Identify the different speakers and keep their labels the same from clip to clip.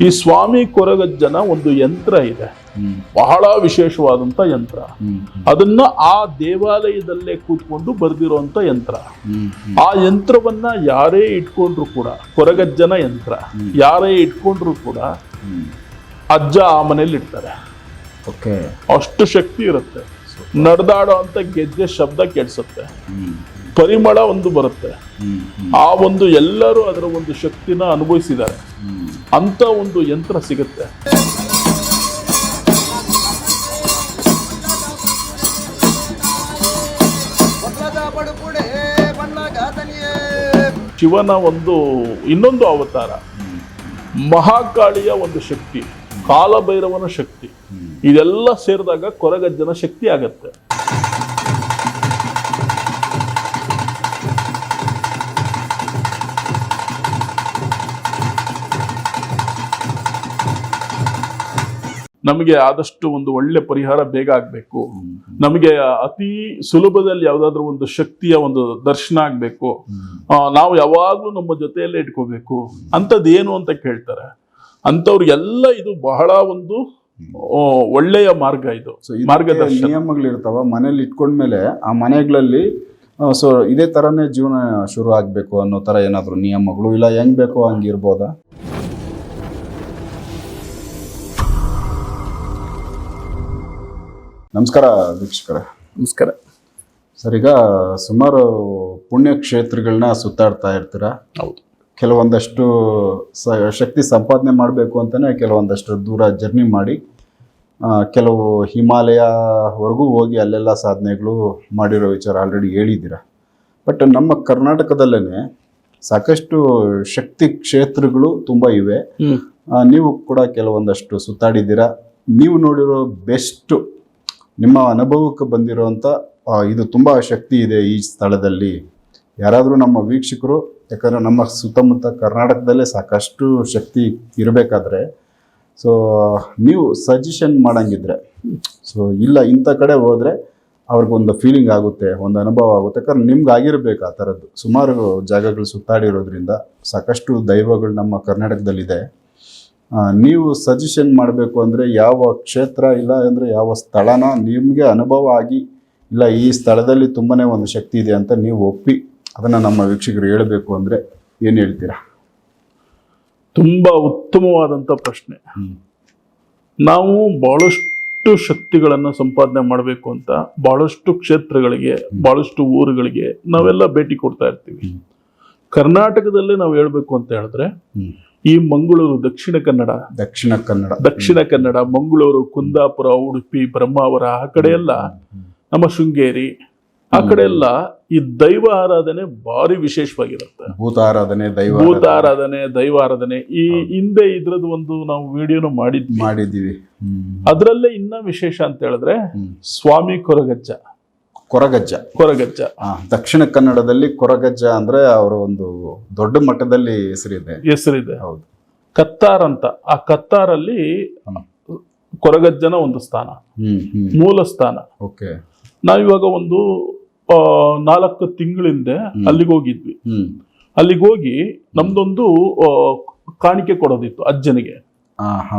Speaker 1: ಈ ಸ್ವಾಮಿ ಕೊರಗಜ್ಜನ ಒಂದು ಯಂತ್ರ ಇದೆ. ಬಹಳ ವಿಶೇಷವಾದಂತ ಯಂತ್ರ. ಅದನ್ನ ಆ ದೇವಾಲಯದಲ್ಲೇ ಕೂತ್ಕೊಂಡು ಬರೆದಿರುವಂತ ಯಂತ್ರ. ಆ ಯಂತ್ರವನ್ನ ಯಾರೇ ಇಟ್ಕೊಂಡ್ರು ಕೂಡ ಕೊರಗಜ್ಜನ ಯಂತ್ರ ಯಾರೇ ಇಟ್ಕೊಂಡ್ರು ಕೂಡ ಅಜ್ಜ ಆ ಮನೇಲಿ ಇಡ್ತಾರೆ ಅಷ್ಟು ಶಕ್ತಿ ಇರುತ್ತೆ. ನಡೆದಾಡೋ ಅಂತ ಗೆಜ್ಜೆ ಶಬ್ದ ಕೇಳಿಸುತ್ತೆ ಪರಿಮಳ ಒಂದು ಬರುತ್ತೆ. ಆ ಒಂದು ಎಲ್ಲರೂ ಅದರ ಒಂದು ಶಕ್ತಿನ ಅನುಭವಿಸಿದ್ದಾರೆ. ಅಂತ ಒಂದು ಯಂತ್ರ ಸಿಗುತ್ತೆ. ಶಿವನ ಒಂದು ಇನ್ನೊಂದು ಅವತಾರ. ಮಹಾಕಾಳಿಯ ಒಂದು ಶಕ್ತಿ ಕಾಲಭೈರವನ ಶಕ್ತಿ. ಇದೆಲ್ಲ ಸೇರಿದಾಗ ಕೊರಗಜ್ಜನ ಶಕ್ತಿ ಆಗತ್ತೆ. ನಮಗೆ ಆದಷ್ಟು ಒಂದು ಒಳ್ಳೆ ಪರಿಹಾರ ಬೇಗ ಆಗಬೇಕು. ನಮಗೆ ಅತಿ ಸುಲಭದಲ್ಲಿ ಯಾವುದಾದ್ರೂ ಒಂದು ಶಕ್ತಿಯ ಒಂದು ದರ್ಶನ ಆಗಬೇಕು. ನಾವು ಯಾವಾಗಲೂ ನಮ್ಮ ಜೊತೆಯಲ್ಲೇ ಇಟ್ಕೋಬೇಕು. ಅಂಥದ್ದೇನು ಅಂತ ಕೇಳ್ತಾರೆ. ಅಂಥವ್ರಿಗೆಲ್ಲ ಇದು ಬಹಳ ಒಂದು ಒಳ್ಳೆಯ ಮಾರ್ಗ ಇದು. ಮಾರ್ಗದರ್ಶನ.
Speaker 2: ನಿಯಮಗಳಿರ್ತಾವ. ಮನೇಲಿ ಇಟ್ಕೊಂಡ್ಮೇಲೆ ಆ ಮನೆಗಳಲ್ಲಿ ಸೊ ಇದೇ ತರನೇ ಜೀವನ ಶುರು ಆಗ್ಬೇಕು ಅನ್ನೋ ತರ ಏನಾದ್ರು ನಿಯಮಗಳು? ಇಲ್ಲ ಹೆಂಗ್ ಬೇಕೋ ಹಂಗಿರ್ಬೋದಾ? ನಮಸ್ಕಾರ ವೀಕ್ಷಕರೇ.
Speaker 1: ನಮಸ್ಕಾರ.
Speaker 2: ಸರ್ ಈಗ ಸುಮಾರು ಪುಣ್ಯಕ್ಷೇತ್ರಗಳನ್ನ ಸುತ್ತಾಡ್ತಾ ಇರ್ತೀರಾ?
Speaker 1: ಹೌದು.
Speaker 2: ಕೆಲವೊಂದಷ್ಟು ಸ ಶಕ್ತಿ ಸಂಪಾದನೆ ಮಾಡಬೇಕು ಅಂತಲೇ ಕೆಲವೊಂದಷ್ಟು ದೂರ ಜರ್ನಿ ಮಾಡಿ ಕೆಲವು ಹಿಮಾಲಯವರೆಗೂ ಹೋಗಿ ಅಲ್ಲೆಲ್ಲ ಸಾಧನೆಗಳು ಮಾಡಿರೋ ವಿಚಾರ ಆಲ್ರೆಡಿ ಹೇಳಿದ್ದೀರ? ಬಟ್ ನಮ್ಮ ಕರ್ನಾಟಕದಲ್ಲೇ ಸಾಕಷ್ಟು ಶಕ್ತಿ ಕ್ಷೇತ್ರಗಳು ತುಂಬ ಇವೆ. ನೀವು ಕೂಡ ಕೆಲವೊಂದಷ್ಟು ಸುತ್ತಾಡಿದ್ದೀರಾ? ನೀವು ನೋಡಿರೋ ಬೆಸ್ಟು ನಿಮ್ಮ ಅನುಭವಕ್ಕೆ ಬಂದಿರುವಂಥ ಇದು ತುಂಬ ಶಕ್ತಿ ಇದೆ ಈ ಸ್ಥಳದಲ್ಲಿ. ಯಾರಾದರೂ ನಮ್ಮ ವೀಕ್ಷಕರು, ಯಾಕಂದರೆ ನಮ್ಮ ಸುತ್ತಮುತ್ತ ಕರ್ನಾಟಕದಲ್ಲೇ ಸಾಕಷ್ಟು ಶಕ್ತಿ ಇರಬೇಕಾದ್ರೆ ಸೊ ನೀವು ಸಜೆಷನ್ ಮಾಡೋಂಗಿದ್ರೆ ಸೊ ಇಲ್ಲ ಇಂಥ ಕಡೆ ಹೋದರೆ ಅವ್ರಿಗೊಂದು ಫೀಲಿಂಗ್ ಆಗುತ್ತೆ, ಒಂದು ಅನುಭವ ಆಗುತ್ತೆ. ಯಾಕಂದ್ರೆ ನಿಮ್ಗೆ ಆಗಿರಬೇಕು ಆ ಥರದ್ದು ಸುಮಾರು ಜಾಗಗಳು ಸುತ್ತಾಡಿರೋದ್ರಿಂದ ಸಾಕಷ್ಟು ದೈವಗಳು ನಮ್ಮ ಕರ್ನಾಟಕದಲ್ಲಿದೆ. ನೀವು ಸಜೆಷನ್ ಮಾಡಬೇಕು ಅಂದರೆ ಯಾವ ಕ್ಷೇತ್ರ ಇಲ್ಲ ಅಂದರೆ ಯಾವ ಸ್ಥಳನ ನಿಮಗೆ ಅನುಭವ ಆಗಿ ಇಲ್ಲ ಈ ಸ್ಥಳದಲ್ಲಿ ತುಂಬಾ ಒಂದು ಶಕ್ತಿ ಇದೆ ಅಂತ ನೀವು ಒಪ್ಪಿ ಅದನ್ನು ನಮ್ಮ ವೀಕ್ಷಕರು ಹೇಳಬೇಕು ಅಂದರೆ ಏನು ಹೇಳ್ತೀರಾ?
Speaker 1: ತುಂಬ ಉತ್ತಮವಾದಂಥ ಪ್ರಶ್ನೆ. ನಾವು ಬಹಳಷ್ಟು ಶಕ್ತಿಗಳನ್ನು ಸಂಪಾದನೆ ಮಾಡಬೇಕು ಅಂತ ಬಹಳಷ್ಟು ಕ್ಷೇತ್ರಗಳಿಗೆ ಬಹಳಷ್ಟು ಊರುಗಳಿಗೆ ನಾವೆಲ್ಲ ಭೇಟಿ ಕೊಡ್ತಾ ಇರ್ತೀವಿ. ಕರ್ನಾಟಕದಲ್ಲೇ ನಾವು ಹೇಳಬೇಕು ಅಂತ ಹೇಳಿದ್ರೆ. ಈ ಮಂಗಳೂರು ದಕ್ಷಿಣ ಕನ್ನಡ
Speaker 2: ದಕ್ಷಿಣ ಕನ್ನಡ.
Speaker 1: ದಕ್ಷಿಣ ಕನ್ನಡ ಮಂಗಳೂರು ಕುಂದಾಪುರ ಉಡುಪಿ ಬ್ರಹ್ಮಾವರ ಆ ಕಡೆ ಎಲ್ಲ ನಮ್ಮ ಶೃಂಗೇರಿ ಆ ಕಡೆ ಎಲ್ಲ ಈ ದೈವ ಆರಾಧನೆ ಭಾರಿ ವಿಶೇಷವಾಗಿರುತ್ತೆ.
Speaker 2: ಭೂತಾರಾಧನೆ ದೈವ
Speaker 1: ಭೂತ ಆರಾಧನೆ ದೈವ ಆರಾಧನೆ ಈ ಹಿಂದೆ. ಇದ್ರದ್ದು ಒಂದು ನಾವು ವಿಡಿಯೋನು ಮಾಡಿದ್ವಿ.
Speaker 2: ಮಾಡಿದ್ದೀವಿ. ಅದರಲ್ಲೇ
Speaker 1: ಅದ್ರಲ್ಲೇ ಇನ್ನ ವಿಶೇಷ ಅಂತ ಹೇಳಿದ್ರೆ ಸ್ವಾಮಿ ಕೊರಗಜ್ಜ.
Speaker 2: ಕೊರಗಜ್ಜ.
Speaker 1: ಕೊರಗಜ್ಜ.
Speaker 2: ದಕ್ಷಿಣ ಕನ್ನಡದಲ್ಲಿ ಕೊರಗಜ್ಜ ಅಂದ್ರೆ ಅವರ ಒಂದು ದೊಡ್ಡ ಮಟ್ಟದಲ್ಲಿ ಹೆಸರಿದೆ.
Speaker 1: ಹೆಸರಿದೆ.
Speaker 2: ಹೌದು.
Speaker 1: ಕತ್ತಾರ್ ಅಂತ. ಆ ಕತ್ತಾರಲ್ಲಿ ಕೊರಗಜ್ಜನ ಒಂದು ಸ್ಥಾನ. ಮೂಲ ಸ್ಥಾನ.
Speaker 2: ಓಕೆ.
Speaker 1: ನಾವಿವಾಗ ಒಂದು ಆ, ನಾಲ್ಕು ತಿಂಗಳಿಂದ ಅಲ್ಲಿಗೆ ಹೋಗಿದ್ವಿ. ಅಲ್ಲಿಗೆ ಹೋಗಿ ನಮ್ದೊಂದು ಕಾಣಿಕೆ ಕೊಡೋದಿತ್ತು ಅಜ್ಜನಿಗೆ.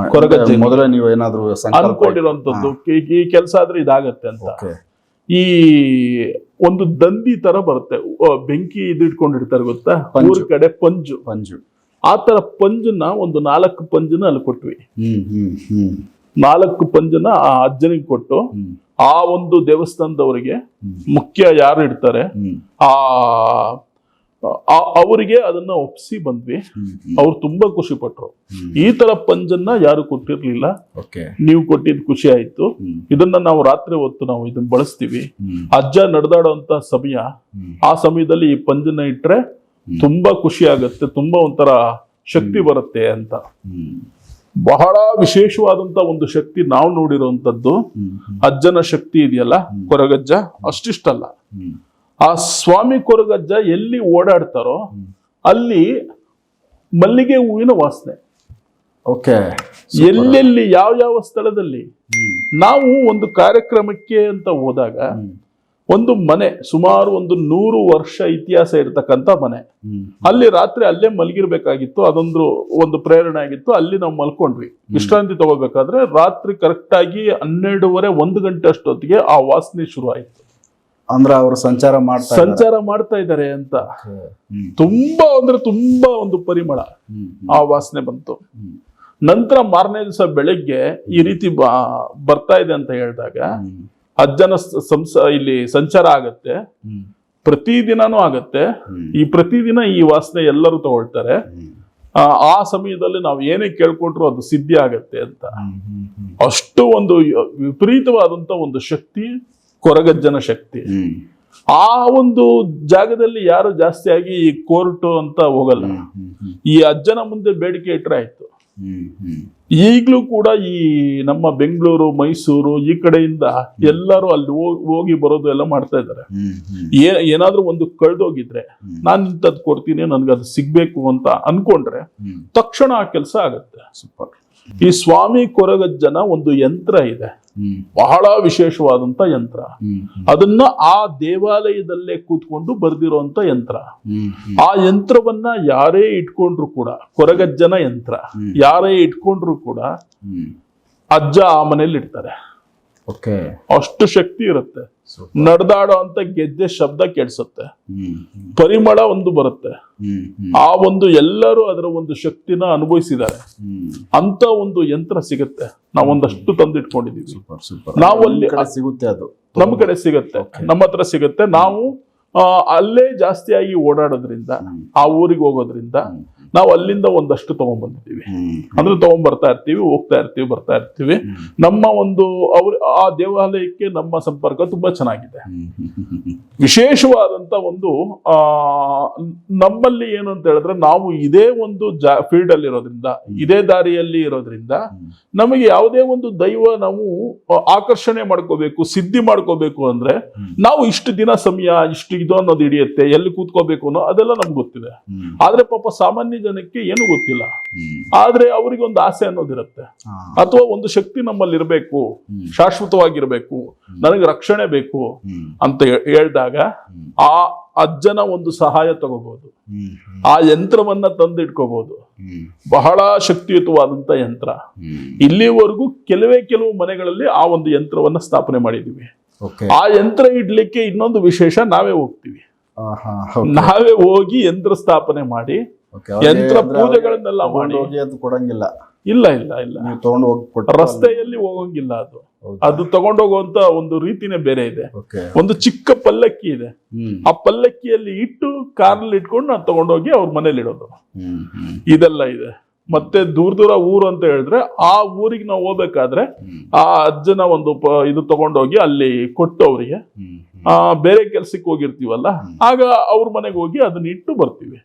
Speaker 1: ಕೊರಗಜ್ಜ.
Speaker 2: ಮೊದಲೇ ನೀವು ಏನಾದ್ರು ಅನ್ಕೊಂಡಿರೋಂಥದ್ದು
Speaker 1: ಅನ್ಕೊಂಡಿರುವಂತದ್ದು ಈ- ಕೆಲಸ ಆದ್ರೆ ಇದಾಗತ್ತೆ ಅಂತ. ಈ ಒಂದು ದಂದಿ ತರ ಬರುತ್ತೆ. ಬೆಂಕಿ ಇದು ಇಟ್ಕೊಂಡಿರ್ತಾರೆ ಗೊತ್ತಾ. ಊರ್ ಕಡೆ ಪಂಜು.
Speaker 2: ಪಂಜು.
Speaker 1: ಆ ತರ ಪಂಜನ್ನ ಒಂದು ನಾಲ್ಕು ಪಂಜನ ಅಲ್ಲಿ ಕೊಟ್ವಿ. ನಾಲ್ಕು ಪಂಜನ ಆ ಅಜ್ಜನಿಗೆ ಕೊಟ್ಟು ಆ ಒಂದು ದೇವಸ್ಥಾನದವರಿಗೆ ಮುಖ್ಯ ಯಾರು ಇಡ್ತಾರೆ? ಆ- ಅವರಿಗೆ ಅದನ್ನ ಒಪ್ಸಿ ಬಂದ್ವಿ. ಅವ್ರು ತುಂಬಾ ಖುಷಿ ಪಟ್ರು ಈ ತರ ಪಂಜನ್ನ ಯಾರು ಕೊಟ್ಟಿರ್ಲಿಲ್ಲ. ನೀವು ಕೊಟ್ಟಿದ್ ಖುಷಿ ಆಯ್ತು. ಇದನ್ನ ನಾವು ರಾತ್ರಿ ಹೊತ್ತು ನಾವು ಇದನ್ನ ಬಳಸ್ತೀವಿ. ಅಜ್ಜ ನಡೆದಾಡುವಂತ ಸಮಯ ಆ ಸಮಯದಲ್ಲಿ ಈ ಪಂಜನ್ನ ಇಟ್ರೆ ತುಂಬಾ ಖುಷಿ ಆಗುತ್ತೆ ತುಂಬಾ ಒಂಥರ ಶಕ್ತಿ ಬರುತ್ತೆ ಅಂತ. ಬಹಳ ವಿಶೇಷವಾದಂತ ಒಂದು ಶಕ್ತಿ ನಾವು ನೋಡಿರುವಂತದ್ದು. ಅಜ್ಜನ ಶಕ್ತಿ ಇದೆಯಲ್ಲ ಕೊರಗಜ್ಜ ಅಷ್ಟಿಷ್ಟಲ್ಲ. ಆ ಸ್ವಾಮಿ ಕೊರಗಜ್ಜ ಎಲ್ಲಿ ಓಡಾಡ್ತಾರೋ ಅಲ್ಲಿ ಮಲ್ಲಿಗೆ ಹೂವಿನ ವಾಸನೆ.
Speaker 2: ಓಕೆ.
Speaker 1: ಎಲ್ಲೆಲ್ಲಿ ಯಾವ ಯಾವ ಸ್ಥಳದಲ್ಲಿ? ನಾವು ಒಂದು ಕಾರ್ಯಕ್ರಮಕ್ಕೆ ಅಂತ ಹೋದಾಗ ಒಂದು ಮನೆ ಸುಮಾರು ಒಂದು ನೂರು ವರ್ಷ ಇತಿಹಾಸ ಇರತಕ್ಕಂತ ಮನೆ. ಅಲ್ಲಿ ರಾತ್ರಿ ಅಲ್ಲೇ ಮಲಗಿರ್ಬೇಕಾಗಿತ್ತು ಅದೊಂದು ಒಂದು ಪ್ರೇರಣೆ ಆಗಿತ್ತು ಅಲ್ಲಿ ನಾವು ಮಲ್ಕೊಂಡ್ವಿ. ವಿಶ್ರಾಂತಿ ತಗೋಬೇಕಾದ್ರೆ ರಾತ್ರಿ ಕರೆಕ್ಟಾಗಿ ಹನ್ನೆರಡೂವರೆ ಒಂದು ಗಂಟೆ ಅಷ್ಟೊತ್ತಿಗೆ ಆ ವಾಸನೆ ಶುರು ಆಯ್ತು
Speaker 2: ಅಂದ್ರೆ ಅವರು ಸಂಚಾರ ಮಾಡ್ತಾ
Speaker 1: ಸಂಚಾರ ಮಾಡ್ತಾ ಇದ್ದಾರೆ ಅಂತ. ತುಂಬಾ ಅಂದ್ರೆ ತುಂಬಾ ಒಂದು ಪರಿಮಳ ಆ ವಾಸನೆ ಬಂತು. ನಂತರ ಮಾರನೇ ದಿವಸ ಬೆಳಗ್ಗೆ ಈ ರೀತಿ ಬರ್ತಾ ಇದೆ ಅಂತ ಹೇಳಿದಾಗ ಅಜ್ಜನ ಸಂಸ ಇಲ್ಲಿ ಸಂಚಾರ ಆಗತ್ತೆ. ಪ್ರತಿದಿನಾನು ಆಗತ್ತೆ. ಈ ಪ್ರತಿದಿನ ಈ ವಾಸನೆ ಎಲ್ಲರೂ ತಗೊಳ್ತಾರೆ. ಆ ಸಮಯದಲ್ಲಿ ನಾವು ಏನೇ ಕೇಳ್ಕೊಂಡ್ರು ಅದು ಸಿದ್ಧಿ ಆಗತ್ತೆ ಅಂತ. ಅಷ್ಟು ಒಂದು ವಿಪರೀತವಾದಂತ ಒಂದು ಶಕ್ತಿ ಕೊರಗಜ್ಜನ ಶಕ್ತಿ. ಆ ಒಂದು ಜಾಗದಲ್ಲಿ ಯಾರು ಜಾಸ್ತಿ ಆಗಿ ಈ ಕೋರ್ಟು ಅಂತ ಹೋಗಲ್ಲ. ಈ ಅಜ್ಜನ ಮುಂದೆ ಬೇಡಿಕೆ ಇಟ್ರೆ ಆಯ್ತು. ಈಗಲೂ ಕೂಡ ಈ ನಮ್ಮ ಬೆಂಗಳೂರು ಮೈಸೂರು ಈ ಕಡೆಯಿಂದ ಎಲ್ಲರೂ ಅಲ್ಲಿ ಹೋಗ್- ಬರೋದು ಎಲ್ಲ ಮಾಡ್ತಾ ಇದ್ದಾರೆ. ಏನಾದ್ರೂ ಒಂದು ಕಳ್ದೋಗಿದ್ರೆ ನಾನು ಇಂಥದ್ದು ಕೊಡ್ತೀನಿ ನನ್ಗೆ ಅದು ಸಿಗ್ಬೇಕು ಅಂತ ಅನ್ಕೊಂಡ್ರೆ ತಕ್ಷಣ ಆ ಕೆಲಸ ಆಗತ್ತೆ.
Speaker 2: ಸೂಪರ್.
Speaker 1: ಈ ಸ್ವಾಮಿ ಕೊರಗಜ್ಜನ ಒಂದು ಯಂತ್ರ ಇದೆ. ಬಹಳ ವಿಶೇಷವಾದಂತ ಯಂತ್ರ. ಅದನ್ನ ಆ ದೇವಾಲಯದಲ್ಲೇ ಕೂತ್ಕೊಂಡು ಬರ್ದಿರುವಂತ ಯಂತ್ರ. ಆ ಯಂತ್ರವನ್ನ ಯಾರೇ ಇಟ್ಕೊಂಡ್ರು ಕೂಡ ಕೊರಗಜ್ಜನ ಯಂತ್ರ ಯಾರೇ ಇಟ್ಕೊಂಡ್ರು ಕೂಡ ಅಜ್ಜ ಆ ಮನೇಲಿ ಇಡ್ತಾರೆ ಅಷ್ಟು ಶಕ್ತಿ ಇರುತ್ತೆ. ನಡೆದಾಡೋ ಅಂತ ಗೆದ್ದೆ ಶಬ್ದ
Speaker 2: ಹ್ಮ್
Speaker 1: ಪರಿಮಳ ಒಂದು ಬರುತ್ತೆ. ಆ ಒಂದು ಎಲ್ಲರೂ ಅದರ ಒಂದು ಶಕ್ತಿನ ಅನುಭವಿಸಿದ್ದಾರೆ. ಅಂತ ಒಂದು ಯಂತ್ರ ಸಿಗುತ್ತೆ. ನಾವೊಂದಷ್ಟು ತಂದಿಟ್ಕೊಂಡಿದೀವಿ. ನಾವು ಅಲ್ಲಿ-
Speaker 2: ಸಿಗುತ್ತೆ ಅದು.
Speaker 1: ನಮ್ಮ ಕಡೆ ಸಿಗುತ್ತೆ. ನಮ್ಮ ಹತ್ರ ಸಿಗುತ್ತೆ. ನಾವು ಅಲ್ಲೇ ಜಾಸ್ತಿಯಾಗಿ ಓಡಾಡೋದ್ರಿಂದ ಆ ಊರಿಗೆ ಹೋಗೋದ್ರಿಂದ. ನಾವು ಅಲ್ಲಿಂದ ಒಂದಷ್ಟು ತಗೊಂಡ್ಬಂದಿದ್ದೀವಿ. ಅಂದ್ರೆ ತಗೊಂಡ್ ಬರ್ತಾ ಇರ್ತೀವಿ ಹೋಗ್ತಾ ಇರ್ತೀವಿ ಬರ್ತಾ ಇರ್ತೀವಿ. ನಮ್ಮ ಒಂದು ಅವ್ರ ಆ ದೇವಾಲಯಕ್ಕೆ ನಮ್ಮ ಸಂಪರ್ಕ ತುಂಬಾ ಚೆನ್ನಾಗಿದೆ. ವಿಶೇಷವಾದಂತ ಒಂದು ಆ ನಮ್ಮಲ್ಲಿ ಏನು ಅಂತ ಹೇಳಿದ್ರೆ ನಾವು ಇದೇ ಒಂದು ಜಾ ಫೀಲ್ಡ್ ಅಲ್ಲಿ ಇರೋದ್ರಿಂದ ಇದೇ ದಾರಿಯಲ್ಲಿ ಇರೋದ್ರಿಂದ. ನಮಗೆ ಯಾವುದೇ ಒಂದು ದೈವ ನಾವು ಆಕರ್ಷಣೆ ಮಾಡ್ಕೋಬೇಕು ಸಿದ್ಧಿ ಮಾಡ್ಕೋಬೇಕು ಅಂದ್ರೆ ನಾವು ಇಷ್ಟು ದಿನ ಸಮಯ ಇಷ್ಟು ಇದು ಅನ್ನೋದು ಹಿಡಿಯುತ್ತೆ ಎಲ್ಲಿ ಕೂತ್ಕೋಬೇಕು ಅನ್ನೋ ಅದೆಲ್ಲ ನಮ್ಗೆ ಗೊತ್ತಿದೆ. ಆದ್ರೆ ಪಾಪ ಸಾಮಾನ್ಯ ಜನಕ್ಕೆ ಏನು ಗೊತ್ತಿಲ್ಲ. ಆದ್ರೆ ಅವರಿಗೆ ಒಂದು ಆಸೆ ಅನ್ನೋದಿರುತ್ತೆ. ಅಥವಾ ಒಂದು ಶಕ್ತಿ ನಮ್ಮಲ್ಲಿ ಇರಬೇಕು. ಶಾಶ್ವತವಾಗಿರ್ಬೇಕು ನನಗೆ ರಕ್ಷಣೆ ಬೇಕು ಅಂತ ಹೇಳಿದಾಗ ಆ ಅಜ್ಜನ ಒಂದು ಸಹಾಯ ತಗೋಬಹುದು ಆ ಯಂತ್ರವನ್ನ ತಂದಿಟ್ಕೋಬಹುದು ಬಹಳ ಶಕ್ತಿಯುತವಾದಂತ ಯಂತ್ರ. ಇಲ್ಲಿವರೆಗೂ ಕೆಲವೇ ಕೆಲವು ಮನೆಗಳಲ್ಲಿ ಆ ಒಂದು ಯಂತ್ರವನ್ನ ಸ್ಥಾಪನೆ ಮಾಡಿದೀವಿ. ಆ ಯಂತ್ರ ಇಡ್ಲಿಕ್ಕೆ ಇನ್ನೊಂದು ವಿಶೇಷ ನಾವೇ ಹೋಗ್ತೀವಿ. ನಾವೇ ಹೋಗಿ ಯಂತ್ರ ಸ್ಥಾಪನೆ ಮಾಡಿ ಯಂತ್ರ ಪೂಜೆಗಳನ್ನೆಲ್ಲ ಮಾಡಿ.
Speaker 2: ತಗೊಂಡು ಹೋಗಿ ಅದು ಕೊಡಂಗಿಲ್ಲ.
Speaker 1: ಇಲ್ಲ ಇಲ್ಲ ಇಲ್ಲ.
Speaker 2: ನೀವು ತಗೊಂಡು ಹೋಗಿ
Speaker 1: ರಸ್ತೆಯಲ್ಲಿ ಹೋಗಂಗಿಲ್ಲ ಅದು? ಅದು ತಗೊಂಡೋಗುವಂತ ಒಂದು ರೀತಿನೇ ಬೇರೆ ಇದೆ. ಒಂದು ಚಿಕ್ಕ ಪಲ್ಲಕ್ಕಿ ಇದೆ. ಆ ಪಲ್ಲಕ್ಕಿಯಲ್ಲಿ ಇಟ್ಟು ಕಾರ್ನಲ್ಲಿ ಇಟ್ಕೊಂಡು ನಾನು ತಗೊಂಡೋಗಿ ಅವ್ರ ಮನೇಲಿ ಇಡೋದು. ಇದೆಲ್ಲ ಇದೆ. ಮತ್ತೆ ದೂರ ದೂರ ಊರು ಅಂತ ಹೇಳಿದ್ರೆ ಆ ಊರಿಗೆ ನಾವು ಹೋಗ್ಬೇಕಾದ್ರೆ ಆ ಅಜ್ಜನ ಒಂದು ಇದು ತಗೊಂಡೋಗಿ ಅಲ್ಲಿ ಕೊಟ್ಟು ಅವರಿಗೆ ಆ ಬೇರೆ ಕೆಲ್ಸಕ್ಕೆ ಹೋಗಿರ್ತೀವಲ್ಲ? ಆಗ ಅವ್ರ ಮನೆಗೆ ಹೋಗಿ ಅದನ್ನ ಇಟ್ಟು ಬರ್ತೀವಿ.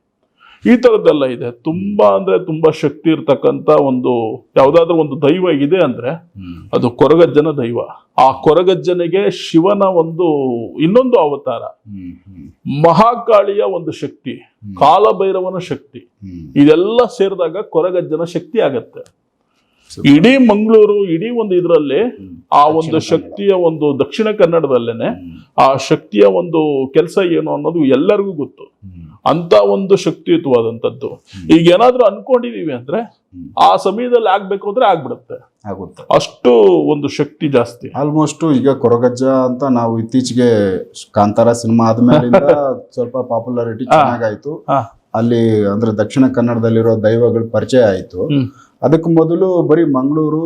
Speaker 1: ಈ ಥರದ್ದೆಲ್ಲ ಇದೆ. ತುಂಬಾ ಅಂದ್ರೆ ತುಂಬಾ ಶಕ್ತಿ ಇರ್ತಕ್ಕಂಥ ಒಂದು ಯಾವುದಾದ್ರೂ ಒಂದು ದೈವ ಇದೆ ಅಂದ್ರೆ ಅದು ಕೊರಗಜ್ಜನ ದೈವ. ಆ ಕೊರಗಜ್ಜನಿಗೆ ಶಿವನ ಒಂದು ಇನ್ನೊಂದು ಅವತಾರ. ಮಹಾಕಾಳಿಯ ಒಂದು ಶಕ್ತಿ ಕಾಲಭೈರವನ ಶಕ್ತಿ. ಇದೆಲ್ಲ ಸೇರಿದಾಗ ಕೊರಗಜ್ಜನ ಶಕ್ತಿ ಆಗತ್ತೆ. ಇಡೀ ಮಂಗಳೂರು ಇಡೀ ಒಂದು ಇದರಲ್ಲಿ ಆ ಒಂದು ಶಕ್ತಿಯ ಒಂದು ದಕ್ಷಿಣ ಕನ್ನಡದಲ್ಲೇನೆ ಆ ಶಕ್ತಿಯ ಒಂದು ಕೆಲಸ ಏನು ಅನ್ನೋದು ಎಲ್ಲರಿಗೂ ಗೊತ್ತು. ಅಂತ ಒಂದು ಶಕ್ತಿಯುತವಾದಂಥದ್ದು. ಈಗ ಏನಾದ್ರೂ ಅನ್ಕೊಂಡಿದೀವಿ ಅಂದ್ರೆ ಆ ಸಮಯದಲ್ಲಿ ಆಗ್ಬೇಕು ಅಂದ್ರೆ ಆಗ್ಬಿಡುತ್ತೆ.
Speaker 2: ಆಗುತ್ತೆ.
Speaker 1: ಅಷ್ಟು ಒಂದು ಶಕ್ತಿ ಜಾಸ್ತಿ.
Speaker 2: ಆಲ್ಮೋಸ್ಟ್ ಈಗ ಕೊರಗಜ್ಜ ಅಂತ ನಾವು ಇತ್ತೀಚೆಗೆ ಕಾಂತಾರ ಸಿನಿಮಾ ಆದ್ಮೇಲೆ ಸ್ವಲ್ಪ ಪಾಪ್ಯುಲಾರಿಟಿ ಚೆನ್ನಾಗಾಯ್ತು. ಅಲ್ಲಿ ಅಂದ್ರೆ ದಕ್ಷಿಣ ಕನ್ನಡದಲ್ಲಿರೋ ದೈವಗಳು ಪರಿಚಯ ಆಯ್ತು. ಅದಕ್ಕೆ ಮೊದಲು ಬರೀ ಮಂಗಳೂರು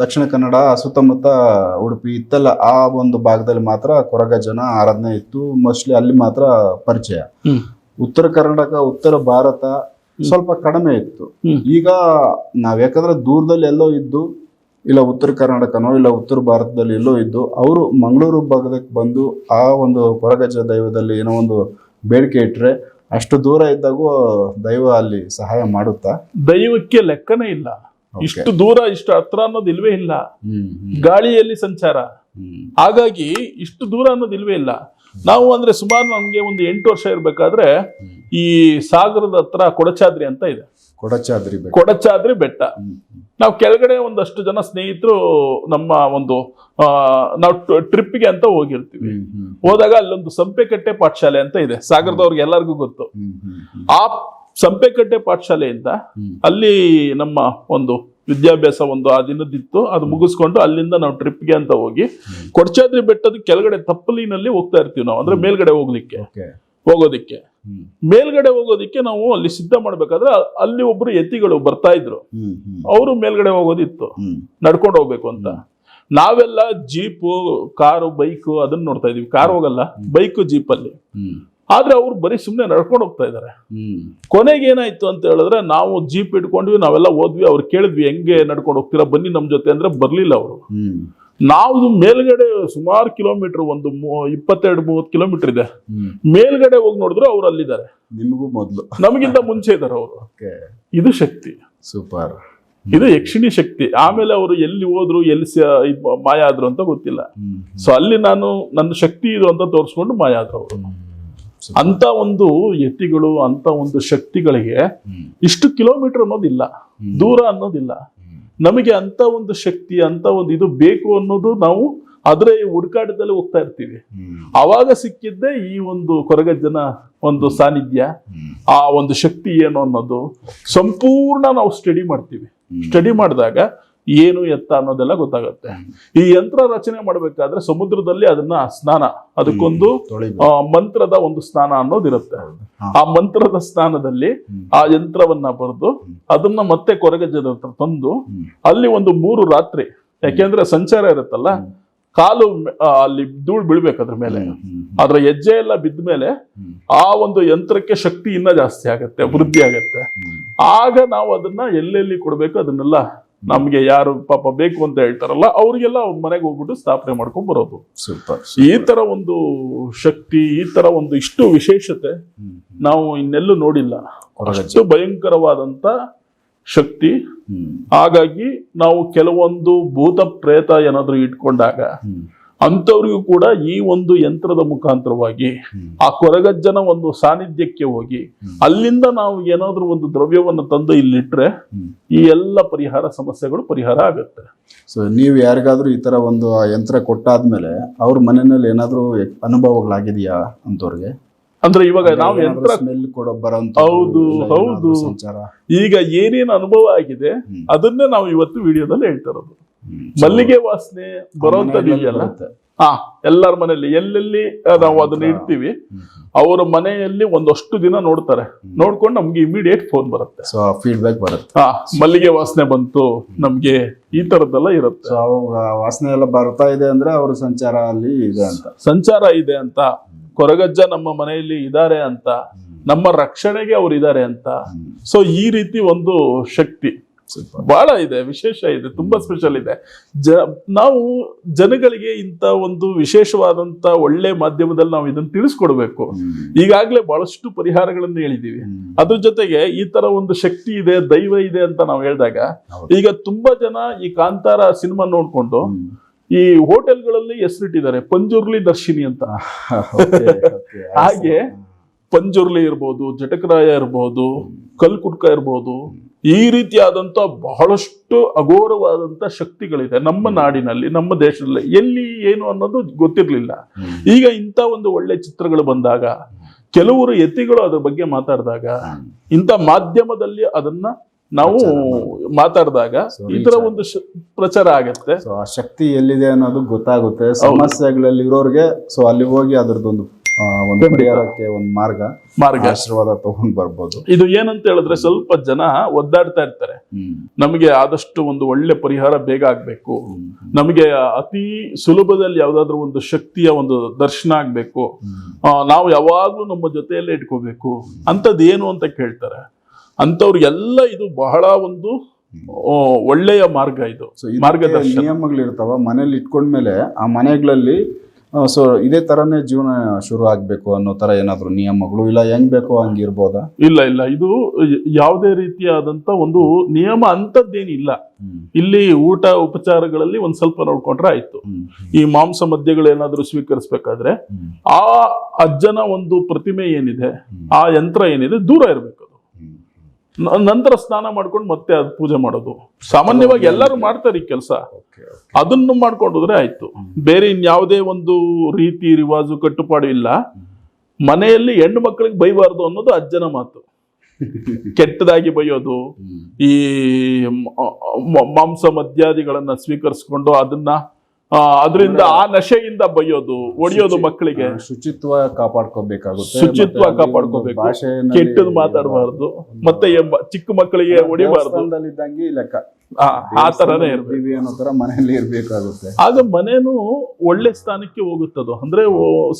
Speaker 2: ದಕ್ಷಿಣ ಕನ್ನಡ ಸುತ್ತಮುತ್ತ ಉಡುಪಿ ಇತ್ತಲ್ಲ ಆ ಒಂದು ಭಾಗದಲ್ಲಿ ಮಾತ್ರ ಕೊರಗಜ್ಜನ ಆರಾಧನೆ ಇತ್ತು. ಮೋಸ್ಟ್ಲಿ ಅಲ್ಲಿ ಮಾತ್ರ ಪರಿಚಯ. ಉತ್ತರ ಕರ್ನಾಟಕ ಉತ್ತರ ಭಾರತ ಸ್ವಲ್ಪ ಕಡಿಮೆ ಇತ್ತು. ಈಗ ನಾವ್ ಯಾಕಂದ್ರೆ ದೂರದಲ್ಲಿ ಎಲ್ಲೋ ಇದ್ದು ಇಲ್ಲ ಉತ್ತರ ಕರ್ನಾಟಕನೋ ಇಲ್ಲ ಉತ್ತರ ಭಾರತದಲ್ಲಿ ಎಲ್ಲೋ ಇದ್ದು ಅವರು ಮಂಗಳೂರು ಭಾಗದಕ್ಕೆ ಬಂದು ಆ ಒಂದು ಕೊರಗಜ ದೈವದಲ್ಲಿ ಏನೋ ಒಂದು ಬೇಡಿಕೆ ಇಟ್ರೆ ಅಷ್ಟು ದೂರ ಇದ್ದಾಗೂ ದೈವ ಅಲ್ಲಿ ಸಹಾಯ ಮಾಡುತ್ತಾ?
Speaker 1: ದೈವಕ್ಕೆ ಲೆಕ್ಕನೇ ಇಲ್ಲ. ಇಷ್ಟು ದೂರ ಇಷ್ಟು ಹತ್ರ ಅನ್ನೋದು ಇಲ್ವೇ ಇಲ್ಲ. ಗಾಳಿಯಲ್ಲಿ ಸಂಚಾರ. ಹಾಗಾಗಿ ಇಷ್ಟು ದೂರ ಅನ್ನೋದು ಇಲ್ವೇ ಇಲ್ಲ. ನಾವು ಅಂದ್ರೆ ಸುಮಾರು ನಮ್ಗೆ ಒಂದು ಎಂಟು ವರ್ಷ ಇರ್ಬೇಕಾದ್ರೆ ಈ ಸಾಗರದ ಹತ್ರ ಕೊಡಚಾದ್ರಿ ಅಂತ ಇದೆ.
Speaker 2: ಕೊಡಚಾದ್ರಿ ಬೆಟ್ಟ.
Speaker 1: ಕೊಡಚಾದ್ರಿ ಬೆಟ್ಟ. ನಾವು ಕೆಳಗಡೆ ಒಂದಷ್ಟು ಜನ ಸ್ನೇಹಿತರು ನಮ್ಮ ಒಂದು ಆ, ನಾವು ಟ್ರಿಪ್ಗೆ ಅಂತ ಹೋಗಿರ್ತೀವಿ. ಹೋದಾಗ ಅಲ್ಲೊಂದು ಸಂಪೆಕಟ್ಟೆ ಪಾಠಶಾಲೆ ಅಂತ ಇದೆ. ಸಾಗರದವ್ರಿಗೆ ಎಲ್ಲರಿಗೂ ಗೊತ್ತು. ಆ ಸಂಪೆಕಟ್ಟೆ ಪಾಠಶಾಲೆಯಿಂದ. ಅಲ್ಲಿ ನಮ್ಮ ಒಂದು ವಿದ್ಯಾಭ್ಯಾಸ ಒಂದು ಆ ದಿನದಿತ್ತು ಅದು ಮುಗಿಸ್ಕೊಂಡು ಅಲ್ಲಿಂದ ನಾವು ಟ್ರಿಪ್ಗೆ ಅಂತ ಹೋಗಿ ಕೊಡಚಾದ್ರಿ ಬೆಟ್ಟದ ಕೆಳಗಡೆ ತಪ್ಪಲಿನಲ್ಲಿ ಹೋಗ್ತಾ ಇರ್ತೀವಿ ನಾವು ಅಂದ್ರೆ ಮೇಲ್ಗಡೆ ಹೋಗ್ಲಿಕ್ಕೆ ಹೋಗೋದಿಕ್ಕೆ. ಮೇಲ್ಗಡೆ ಹೋಗೋದಿಕ್ಕೆ ನಾವು ಅಲ್ಲಿ ಸಿದ್ಧ ಮಾಡ್ಬೇಕಾದ್ರೆ ಅಲ್ಲಿ ಒಬ್ರು ಯತಿಗಳು ಬರ್ತಾ ಇದ್ರು. ಅವರು ಮೇಲ್ಗಡೆ ಹೋಗೋದಿತ್ತು. ನಡ್ಕೊಂಡು ಹೋಗ್ಬೇಕು ಅಂತ. ನಾವೆಲ್ಲ ಜೀಪು ಕಾರು ಬೈಕು ಅದನ್ನ ನೋಡ್ತಾ ಇದೀವಿ. ಕಾರ್ ಹೋಗಲ್ಲ ಬೈಕು ಜೀಪಲ್ಲಿ ಆದ್ರೆ ಅವ್ರು ಬರೀ ಸುಮ್ಮನೆ ನಡ್ಕೊಂಡು ಹೋಗ್ತಾ ಇದಾರೆ
Speaker 2: ಹ್ಮ್,
Speaker 1: ಕೊನೆಗೆ ಏನಾಯ್ತು ಅಂತ ಹೇಳಿದ್ರೆ ನಾವು ಜೀಪ್ ಇಟ್ಕೊಂಡ್ವಿ ನಾವೆಲ್ಲ ಓದ್ವಿ ಅವ್ರು ಕೇಳಿದ್ವಿ ಹೆಂಗೆ ನಡ್ಕೊಂಡು ಹೋಗ್ತೀರಾ ಬನ್ನಿ ನಮ್ಮ ಜೊತೆ ಅಂದ್ರೆ ಬರ್ಲಿಲ್ಲ ಅವರು. ನಾವು ಮೇಲ್ಗಡೆ ಸುಮಾರು ಕಿಲೋಮೀಟರ್ ಒಂದು ಇಪ್ಪತ್ತೆರಡು ಮೂವತ್ತು ಕಿಲೋಮೀಟರ್ ಇದೆ. ಮೇಲ್ಗಡೆ ಹೋಗಿ ನೋಡಿದ್ರು ಅವ್ರು ಅಲ್ಲಿದ್ದಾರೆ.
Speaker 2: ನಿಮಗೂ ಮೊದಲು.
Speaker 1: ನಮಗಿಂತ ಮುಂಚೆ ಇದ್ದಾರೆ ಅವರು.
Speaker 2: ಓಕೆ.
Speaker 1: ಇದು ಶಕ್ತಿ.
Speaker 2: ಸೂಪರ್.
Speaker 1: ಇದು ಯಕ್ಷಿಣಿ ಶಕ್ತಿ. ಆಮೇಲೆ ಅವರು ಎಲ್ಲಿ ಹೋದ್ರು ಎಲ್ಲಿ ಮಾಯ ಆದ್ರು ಅಂತ ಗೊತ್ತಿಲ್ಲ. ಸೊ ಅಲ್ಲಿ ನಾನು ನನ್ನ ಶಕ್ತಿ ಇದು ಅಂತ ತೋರಿಸ್ಕೊಂಡು ಮಾಯ ಆದ್ರು ಅವರು ಅಂತ ಒಂದು ಯತಿಗಳು ಅಂತ ಒಂದು ಶಕ್ತಿಗಳಿಗೆ ಇಷ್ಟು ಕಿಲೋಮೀಟರ್ ಅನ್ನೋದಿಲ್ಲ. ದೂರ ಅನ್ನೋದಿಲ್ಲ. ನಮಗೆ ಅಂತ ಒಂದು ಶಕ್ತಿ ಅಂತ ಒಂದು ಇದು ಬೇಕು ಅನ್ನೋದು ನಾವು ಅದರ ಹುಡುಕಾಟದಲ್ಲಿ ಹೋಗ್ತಾ ಇರ್ತೀವಿ. ಅವಾಗ ಸಿಕ್ಕಿದ್ದೇ ಈ ಒಂದು ಕೊರಗಜ್ಜನ ಒಂದು ಸಾನ್ನಿಧ್ಯ ಆ ಒಂದು ಶಕ್ತಿ ಏನು ಅನ್ನೋದು ಸಂಪೂರ್ಣ ನಾವು ಸ್ಟಡಿ ಮಾಡ್ತೀವಿ. ಸ್ಟಡಿ ಮಾಡಿದಾಗ ಏನು ಎತ್ತ ಅನ್ನೋದೆಲ್ಲ ಗೊತ್ತಾಗುತ್ತೆ. ಈ ಯಂತ್ರ ರಚನೆ ಮಾಡಬೇಕಾದ್ರೆ ಸಮುದ್ರದಲ್ಲಿ ಅದನ್ನ ಸ್ನಾನ ಅದಕ್ಕೊಂದು ಮಂತ್ರದ ಒಂದು ಸ್ನಾನ ಅನ್ನೋದಿರುತ್ತೆ. ಆ ಮಂತ್ರದ ಸ್ನಾನದಲ್ಲಿ ಆ ಯಂತ್ರವನ್ನ ಬರೆದು ಅದನ್ನ ಮತ್ತೆ ಕೊರಗಜ್ಜದ ಹತ್ರ ತಂದು ಅಲ್ಲಿ ಒಂದು ಮೂರು ರಾತ್ರಿ ಯಾಕೆಂದ್ರೆ ಸಂಚಾರ ಇರುತ್ತಲ್ಲ ಕಾಲು ಅಲ್ಲಿ ಧೂಳ್ ಬೀಳ್ಬೇಕು ಅದ್ರ ಮೇಲೆ. ಅದ್ರ ಹೆಜ್ಜೆ ಎಲ್ಲ ಬಿದ್ದ ಮೇಲೆ ಆ ಒಂದು ಯಂತ್ರಕ್ಕೆ ಶಕ್ತಿ ಇನ್ನ ಜಾಸ್ತಿ ಆಗತ್ತೆ ವೃದ್ಧಿ ಆಗತ್ತೆ. ಆಗ ನಾವು ಅದನ್ನ ಎಲ್ಲೆಲ್ಲಿ ಕೊಡ್ಬೇಕು ಅದನ್ನೆಲ್ಲ ನಮ್ಗೆ ಯಾರು ಪಾಪ ಬೇಕು ಅಂತ ಹೇಳ್ತಾರಲ್ಲ ಅವರಿಗೆಲ್ಲ ಅವ್ರ ಮನೆಗೆ ಹೋಗ್ಬಿಟ್ಟು ಸ್ಥಾಪನೆ ಮಾಡ್ಕೊಂಡ್ ಬರೋದು. ಈ ತರ ಒಂದು ಶಕ್ತಿ ಈ ತರ ಒಂದು ಇಷ್ಟು ವಿಶೇಷತೆ ನಾವು ಇನ್ನೆಲ್ಲೂ ನೋಡಿಲ್ಲ. ಅಷ್ಟು ಭಯಂಕರವಾದಂತ ಶಕ್ತಿ. ಹಾಗಾಗಿ ನಾವು ಕೆಲವೊಂದು ಭೂತ ಪ್ರೇತ ಏನಾದ್ರೂ ಇಟ್ಕೊಂಡಾಗ ಅಂಥವ್ರಿಗೂ ಕೂಡ ಈ ಒಂದು ಯಂತ್ರದ ಮುಖಾಂತರವಾಗಿ ಆ ಕೊರಗಜ್ಜನ ಒಂದು ಸಾನ್ನಿಧ್ಯಕ್ಕೆ ಹೋಗಿ ಅಲ್ಲಿಂದ ನಾವು ಏನಾದ್ರೂ ಒಂದು ದ್ರವ್ಯವನ್ನು ತಂದು ಇಲ್ಲಿಟ್ರೆ. ಈ ಎಲ್ಲ ಪರಿಹಾರ ಸಮಸ್ಯೆಗಳು ಪರಿಹಾರ ಆಗುತ್ತೆ
Speaker 2: ಸೊ ನೀವು ಯಾರಿಗಾದ್ರೂ ಈ ತರ ಒಂದು ಆ ಯಂತ್ರ ಕೊಟ್ಟಾದ್ಮೇಲೆ ಅವ್ರ ಮನೆಯಲ್ಲಿ ಏನಾದ್ರೂ ಅನುಭವಗಳಾಗಿದೆಯಾ ಅಂತವ್ರಿಗೆ
Speaker 1: ಅಂದ್ರೆ ಇವಾಗ ನಾವು ಯಂತ್ರ ಹೌದು, ಹೌದು. ಈಗ ಏನೇನು ಅನುಭವ ಆಗಿದೆ ಅದನ್ನೇ ನಾವು ಇವತ್ತು ವಿಡಿಯೋದಲ್ಲಿ ಹೇಳ್ತಾ ಇರೋದು. ಮಲ್ಲಿಗೆ ವಾಸನೆ
Speaker 2: ಬರುತ್ತೆ.
Speaker 1: ಹಾ ಎಲ್ಲರ ಮನೆಯಲ್ಲಿ ಎಲ್ಲೆಲ್ಲಿ ನಾವು ಅದನ್ನ ಇಡ್ತೀವಿ. ಅವರ ಮನೆಯಲ್ಲಿ ಒಂದಷ್ಟು ದಿನ ನೋಡ್ತಾರೆ. ನೋಡ್ಕೊಂಡು ನಮ್ಗೆ ಇಮಿಡಿಯೇಟ್ ಫೋನ್ ಬರುತ್ತೆ.
Speaker 2: ಸೊ ಫೀಡ್ಬ್ಯಾಕ್ ಬರುತ್ತೆ.
Speaker 1: ಹಾ ಮಲ್ಲಿಗೆ ವಾಸನೆ ಬಂತು ನಮ್ಗೆ ಈ ತರದ್ದೆಲ್ಲ ಇರುತ್ತೆ.
Speaker 2: ವಾಸನೆ ಎಲ್ಲ ಬರ್ತಾ ಇದೆ ಅಂದ್ರೆ ಅವ್ರ ಸಂಚಾರ ಅಲ್ಲಿ ಇದೆ ಅಂತ.
Speaker 1: ಸಂಚಾರ ಇದೆ ಅಂತ ಕೊರಗಜ್ಜ ನಮ್ಮ ಮನೆಯಲ್ಲಿ ಇದ್ದಾರೆ ಅಂತ ನಮ್ಮ ರಕ್ಷಣೆಗೆ ಅವ್ರು ಇದ್ದಾರೆ ಅಂತ. ಸೊ ಈ ರೀತಿ ಒಂದು ಶಕ್ತಿ. ಬಹಳ ಇದೆ ವಿಶೇಷ ಇದೆ ತುಂಬಾ ಸ್ಪೆಷಲ್ ಇದೆ. ಜ ನಾವು ಜನಗಳಿಗೆ ಇಂಥ ಒಂದು ವಿಶೇಷವಾದಂತ ಒಳ್ಳೆ ಮಾಧ್ಯಮದಲ್ಲಿ ನಾವು ಇದನ್ನು ತಿಳಿಸ್ಕೊಡ್ಬೇಕು. ಈಗಾಗಲೇ ಬಹಳಷ್ಟು ಪರಿಹಾರಗಳನ್ನು ಹೇಳಿದೀವಿ. ಅದ್ರ ಜೊತೆಗೆ ಈ ತರ ಒಂದು ಶಕ್ತಿ ಇದೆ ದೈವ ಇದೆ ಅಂತ ನಾವು ಹೇಳಿದಾಗ ಈಗ ತುಂಬಾ ಜನ ಈ ಕಾಂತಾರ ಸಿನಿಮಾ ನೋಡ್ಕೊಂಡು ಈ ಹೋಟೆಲ್ಗಳಲ್ಲಿ ಹೆಸರಿಟ್ಟಿದ್ದಾರೆ ಪಂಜುರ್ಲಿ ದರ್ಶಿನಿ ಅಂತ. ಹಾಗೆ ಪಂಜುರ್ಲಿ ಇರ್ಬೋದು ಜಟಕರಾಯ ಇರ್ಬೋದು ಕಲ್ಕುಟ್ಕ ಇರ್ಬೋದು ಈ ರೀತಿಯಾದಂಥ ಬಹಳಷ್ಟು ಅಘೋರವಾದಂಥ ಶಕ್ತಿಗಳಿದೆ ನಮ್ಮ ನಾಡಿನಲ್ಲಿ ನಮ್ಮ ದೇಶದಲ್ಲಿ. ಎಲ್ಲಿ ಏನು ಅನ್ನೋದು ಗೊತ್ತಿರಲಿಲ್ಲ. ಈಗ ಇಂಥ ಒಂದು ಒಳ್ಳೆ ಚಿತ್ರಗಳು ಬಂದಾಗ ಕೆಲವರು ಯತಿಗಳು ಅದ್ರ ಬಗ್ಗೆ ಮಾತಾಡಿದಾಗ ಇಂಥ ಮಾಧ್ಯಮದಲ್ಲಿ ಅದನ್ನ ನಾವು ಮಾತಾಡಿದಾಗ
Speaker 2: reach
Speaker 1: ಒಂದು ಪ್ರಚಾರ ಆಗುತ್ತೆ.
Speaker 2: ಆ ಶಕ್ತಿ ಎಲ್ಲಿದೆ ಅನ್ನೋದು ಗೊತ್ತಾಗುತ್ತೆ. ಸಮಸ್ಯೆಗಳಲ್ಲಿ ಇರೋರಿಗೆ ಸೊ ಅಲ್ಲಿ ಹೋಗಿ ಅದರದೊಂದು ಒಂದು ಪರಿಹಾರಕ್ಕೆ ಒಂದು ಮಾರ್ಗ
Speaker 1: ಮಾರ್ಗ.
Speaker 2: ಆಶೀರ್ವಾದ ತಗೊಂಡ್ ಬರ್ಬೋದು.
Speaker 1: ಇದು ಏನಂತ ಹೇಳಿದ್ರೆ ಸ್ವಲ್ಪ ಜನ ಒದ್ದಾಡ್ತಾ ಇರ್ತಾರೆ. ನಮಗೆ ಆದಷ್ಟು ಒಂದು ಒಳ್ಳೆ ಪರಿಹಾರ ಬೇಗ ಆಗ್ಬೇಕು. ನಮಗೆ ಅತಿ ಸುಲಭದಲ್ಲಿ ಯಾವ್ದಾದ್ರು ಒಂದು ಶಕ್ತಿಯ ಒಂದು ದರ್ಶನ ಆಗ್ಬೇಕು. ನಾವು ಯಾವಾಗ್ಲೂ ನಮ್ಮ ಜೊತೆಯಲ್ಲೇ ಇಟ್ಕೋಬೇಕು. ಅಂತದ್ ಏನು ಅಂತ ಕೇಳ್ತಾರೆ. ಎಲ್ಲ ಇದು ಬಹಳ ಒಂದು ಒಳ್ಳೆಯ ಮಾರ್ಗ ಇದು. ಮಾರ್ಗದರ್ಶನ.
Speaker 2: ನಿಯಮಗಳಿರ್ತಾವ. ಮನೇಲಿ ಇಟ್ಕೊಂಡ್ಮೇಲೆ ಆ ಮನೆಗಳಲ್ಲಿ ಸೊ ಇದೇ ತರನೇ ಜೀವನ ಶುರು ಆಗ್ಬೇಕು ಅನ್ನೋ ತರ ಏನಾದ್ರು ನಿಯಮಗಳು ಇಲ್ಲ? ಹೆಂಗ್ ಬೇಕೋ ಹಂಗಿರ್ಬೋದಾ
Speaker 1: ಇಲ್ಲ ಇಲ್ಲ. ಇದು ಯಾವುದೇ ರೀತಿಯಾದಂತ ಒಂದು ನಿಯಮ ಅಂತದ್ದೇನಿಲ್ಲ. ಇಲ್ಲಿ ಊಟ ಉಪಚಾರಗಳಲ್ಲಿ ಒಂದ್ ಸ್ವಲ್ಪ ನೋಡ್ಕೊಂಡ್ರೆ ಆಯ್ತು. ಈ ಮಾಂಸ ಮದ್ಯಗಳು ಏನಾದ್ರು ಸ್ವೀಕರಿಸ್ಬೇಕಾದ್ರೆ ಆ ಅಜ್ಜನ ಒಂದು ಪ್ರತಿಮೆ ಏನಿದೆ ಆ ಯಂತ್ರ ಏನಿದೆ ದೂರ ಇರ್ಬೇಕು. ನಂತರ ಸ್ನಾನ ಮಾಡ್ಕೊಂಡು ಮತ್ತೆ ಅದು ಪೂಜೆ ಮಾಡೋದು. ಸಾಮಾನ್ಯವಾಗಿ ಎಲ್ಲರೂ ಮಾಡ್ತಾರೆ ಈ ಕೆಲಸ. ಅದನ್ನು ಮಾಡ್ಕೊಂಡು ಹೋದ್ರೆ ಆಯ್ತು ಬೇರೆ ಇನ್ಯಾವುದೇ ಒಂದು ರೀತಿ ರಿವಾಜು ಕಟ್ಟುಪಾಡು ಇಲ್ಲ. ಮನೆಯಲ್ಲಿ ಹೆಣ್ಣು ಮಕ್ಕಳಿಗೆ ಬೈಬಾರ್ದು ಅನ್ನೋದು ಅಜ್ಜನ ಮಾತು. ಕೆಟ್ಟದಾಗಿ ಬೈಯೋದು ಈ ಮಾಂಸ ಮದ್ಯಾದಿಗಳನ್ನ ಸ್ವೀಕರಿಸ್ಕೊಂಡು ಅದನ್ನ ಅದರಿಂದ ಆ ನಶೆಯಿಂದ ಬೈಯೋದು ಒಡೆಯೋದು ಮಕ್ಕಳಿಗೆ.
Speaker 2: ಶುಚಿತ್ವ ಕಾಪಾಡ್ಕೋಬೇಕಾಗುತ್ತೆ
Speaker 1: ಶುಚಿತ್ವ ಕಾಪಾಡ್ಕೋಬೇಕು. ಕೆಟ್ಟದ್ ಮಾತಾಡಬಾರ್ದು. ಮತ್ತೆ ಚಿಕ್ಕ ಮಕ್ಕಳಿಗೆ ಹೊಡಿಬಾರ್ದು.
Speaker 2: ದೇವಸ್ಥಾನದಲ್ಲಿ ಇದ್ದಂಗೆ ಲೆಕ್ಕ.
Speaker 1: ಆ- ಆ ತರನೇ
Speaker 2: ಇರ್ತೀವಿ ಅನ್ನೋ ತರ ಮನೆಯಲ್ಲಿ ಇರ್ಬೇಕಾಗುತ್ತೆ.
Speaker 1: ಆಗ ಮನೇನು ಒಳ್ಳೆ ಸ್ಥಾನಕ್ಕೆ ಹೋಗುತ್ತದು. ಅಂದ್ರೆ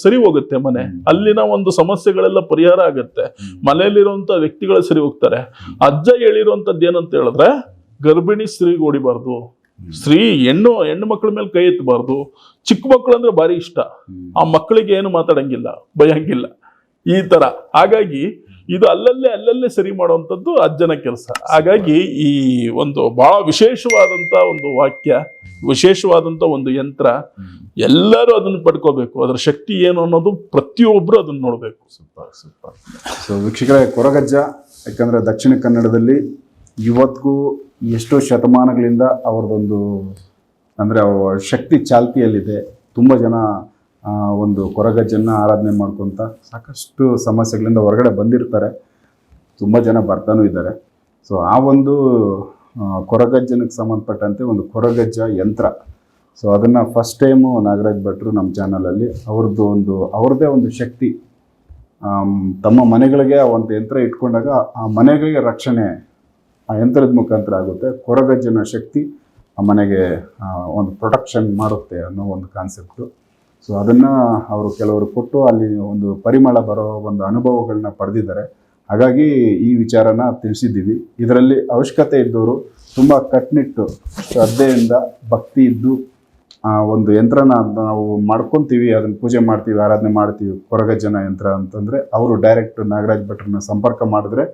Speaker 1: ಸರಿ ಹೋಗುತ್ತೆ ಮನೆ. ಅಲ್ಲಿನ ಒಂದು ಸಮಸ್ಯೆಗಳೆಲ್ಲ ಪರಿಹಾರ ಆಗುತ್ತೆ. ಮನೆಯಲ್ಲಿರುವಂತ ವ್ಯಕ್ತಿಗಳು ಸರಿ ಹೋಗ್ತಾರೆ. ಅಜ್ಜ ಹೇಳಿರುವಂತದ್ದು ಏನಂತ ಹೇಳಿದ್ರೆ ಗರ್ಭಿಣಿ ಸ್ತ್ರೀಗೆ ಹೊಡಿಬಾರ್ದು. ಸ್ತ್ರೀ ಹೆಣ್ಣು ಹೆಣ್ಣು ಮಕ್ಕಳ ಮೇಲೆ ಕೈ ಎತ್ತಬಾರ್ದು. ಚಿಕ್ಕ ಮಕ್ಕಳು ಅಂದ್ರೆ ಭಾರಿ ಇಷ್ಟ. ಆ ಮಕ್ಕಳಿಗೆ ಏನು ಮಾತಾಡಂಗಿಲ್ಲ ಭಯಂಗಿಲ್ಲ ಈ ತರ. ಹಾಗಾಗಿ ಇದು ಅಲ್ಲಲ್ಲೇ ಅಲ್ಲಲ್ಲೇ ಸರಿ ಮಾಡುವಂಥದ್ದು ಅಜ್ಜನ ಕೆಲಸ. ಹಾಗಾಗಿ ಈ ಒಂದು ಬಹಳ ವಿಶೇಷವಾದಂತ ಒಂದು ವಾಕ್ಯ ವಿಶೇಷವಾದಂತ ಒಂದು ಯಂತ್ರ, ಎಲ್ಲರೂ ಅದನ್ನು ಪಡ್ಕೋಬೇಕು. ಅದರ ಶಕ್ತಿ ಏನು ಅನ್ನೋದು ಪ್ರತಿಯೊಬ್ಬರು ಅದನ್ನ ನೋಡಬೇಕು.
Speaker 2: Super super. ಸೊ ವೀಕ್ಷಕರೇ, ಕೊರಗಜ್ಜ, ಯಾಕಂದರೆ ದಕ್ಷಿಣ ಕನ್ನಡದಲ್ಲಿ ಇವತ್ತಿಗೂ ಎಷ್ಟೋ ಶತಮಾನಗಳಿಂದ ಅವ್ರದ್ದೊಂದು, ಅಂದರೆ ಅವ್ರ ಶಕ್ತಿ ಚಾಲ್ತಿಯಲ್ಲಿದೆ. ತುಂಬ ಜನ ಒಂದು ಕೊರಗಜ್ಜನ್ನು ಆರಾಧನೆ ಮಾಡ್ಕೊತ ಸಾಕಷ್ಟು ಸಮಸ್ಯೆಗಳಿಂದ ಹೊರಗಡೆ ಬಂದಿರ್ತಾರೆ. ತುಂಬ ಜನ ಬರ್ತಾನೂ ಇದ್ದಾರೆ. ಸೊ ಆ ಒಂದು ಕೊರಗಜ್ಜನಕ್ಕೆ ಸಂಬಂಧಪಟ್ಟಂತೆ ಒಂದು ಕೊರಗಜ್ಜ ಯಂತ್ರ. ಸೊ ಅದನ್ನು ಫಸ್ಟ್ ಟೈಮು ನಾಗರಾಜ್ ಭಟ್ರು ನಮ್ಮ ಚಾನಲಲ್ಲಿ ಅವ್ರದ್ದು ಒಂದು, ಅವ್ರದ್ದೇ ಒಂದು ಶಕ್ತಿ. ತಮ್ಮ ಮನೆಗಳಿಗೆ ಒಂದು ಯಂತ್ರ ಇಟ್ಕೊಂಡಾಗ ಆ ಮನೆಗಳಿಗೆ ರಕ್ಷಣೆ ಆ ಯಂತ್ರದ ಮುಖಾಂತರ ಆಗುತ್ತೆ. ಕೊರಗಜ್ಜನ ಶಕ್ತಿ ಆ ಮನೆಗೆ ಒಂದು ಪ್ರೊಟೆಕ್ಷನ್ ಮಾಡುತ್ತೆ ಅನ್ನೋ ಒಂದು ಕಾನ್ಸೆಪ್ಟು ಸೊ ಅದನ್ನು ಅವರು ಕೆಲವರು ಕೊಟ್ಟು ಅಲ್ಲಿ ಒಂದು ಪರಿಮಳ ಬರೋ ಒಂದು ಅನುಭವಗಳನ್ನ ಪಡೆದಿದ್ದಾರೆ. ಹಾಗಾಗಿ ಈ ವಿಚಾರನ ತಿಳಿಸಿದ್ದೀವಿ. ಇದರಲ್ಲಿ ಅವಶ್ಯಕತೆ ಇದ್ದವರು ತುಂಬ ಕಟ್ನಿಟ್ಟು ಶ್ರದ್ಧೆಯಿಂದ ಭಕ್ತಿ ಇದ್ದು ಒಂದು ಯಂತ್ರನ ನಾವು ಮಾಡ್ಕೊತೀವಿ. ಅದನ್ನ ಪೂಜೆ ಮಾಡ್ತೀವಿ, ಆರಾಧನೆ ಮಾಡ್ತೀವಿ. ಕೊರಗಜ್ಜನ ಯಂತ್ರ ಅಂತಂದರೆ, ಅವರು ಡೈರೆಕ್ಟ್ ನಾಗರಾಜ್ ಭಟ್ರನ್ನ ಸಂಪರ್ಕ ಮಾಡಿದ್ರೆ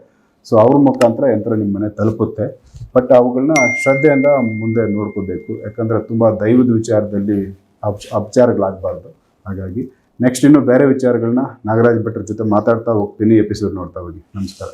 Speaker 2: ಸೊ ಅವ್ರ ಮುಖಾಂತರ ಯಂತ್ರ ನಿಮ್ಮ ಮನೆ ತಲುಪುತ್ತೆ. ಬಟ್ ಅವುಗಳನ್ನ ಶ್ರದ್ಧೆಯಿಂದ ಮುಂದೆ ನೋಡ್ಕೋಬೇಕು. ಯಾಕಂದರೆ ತುಂಬ ದೈವದ ವಿಚಾರದಲ್ಲಿ ಅಪ್ ಅಪಚಾರಗಳಾಗಬಾರ್ದು. ಹಾಗಾಗಿ ನೆಕ್ಸ್ಟ್ ಇನ್ನೂ ಬೇರೆ ವಿಚಾರಗಳನ್ನ ನಾಗರಾಜ್ ಭಟ್ರ ಜೊತೆ ಮಾತಾಡ್ತಾ ಹೋಗ್ತೀನಿ ಎಪಿಸೋಡ್ ನೋಡ್ತಾ ಹೋಗಿ. ನಮಸ್ಕಾರ.